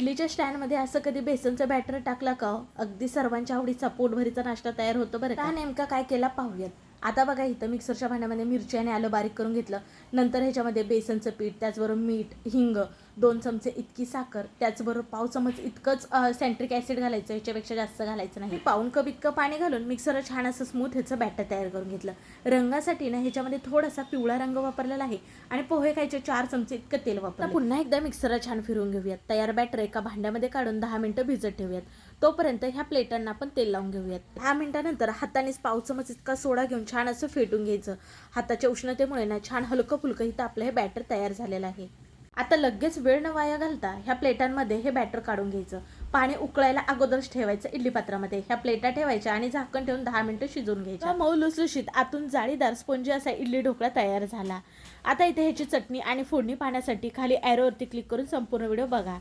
इडलीच्या स्टँडमध्ये असं कधी बेसनचं बॅटर टाकला का हो? अगदी सर्वांच्या आवडीचा पोटभरीचा नाश्ता तयार होतो बरं का? नेमका काय केला पाहूयात. आता बघा इथं मिक्सरच्या भांड्यामध्ये मिरची आणि आलं बारीक करून घेतलं. नंतर ह्याच्यामध्ये बेसनचं पीठ त्याचबरोबर मीठ हिंग दोन चमचे इतकी साखर त्याचबरोबर पाव चमच इतकंच सेंट्रिक ॲसिड घालायचं ह्याच्यापेक्षा जास्त घालायचं नाही. पाऊन कप इतकं पाणी घालून मिक्सरला छान असं स्मूथ ह्याचं बॅटर तयार करून घेतलं. रंगासाठी ना ह्याच्यामध्ये थोडासा पिवळा रंग वापरलेला आहे आणि पोहे खायचे चार चमचे इतकं तेल वापरलं. पुन्हा एकदा मिक्सरला छान फिरवून घेऊयात. तयार बॅटर एका भांड्यामध्ये काढून दहा मिनिटं भिजत ठेवूयात. तोपर्यंत ह्या प्लेटांना पण तेल लावून घेऊयात. दहा मिनिटानंतर हातानेच पाव चमच इतका सोडा घेऊन छान असं फेटून घ्यायचं. हाताच्या उष्णतेमुळे ना छान हलकं फुलकं इथं आपलं हे बॅटर तयार झालेलं आहे. आता लगेच वेळ न वाया घालता ह्या प्लेटांमध्ये हे बॅटर काढून घ्यायचं. पाणी उकळायला अगोदरच ठेवायचं इडली पात्रामध्ये. ह्या प्लेटा ठेवायच्या आणि झाकण ठेवून दहा मिनिटं शिजवून घ्यायच्या. मऊ लुसलुशीत आतून जाळीदार स्पोंजी असा इडली ढोकळा तयार झाला. आता इथे ह्याची चटणी आणि फोडणी पाहण्यासाठी खाली ॲरोवरती क्लिक करून संपूर्ण व्हिडिओ बघा.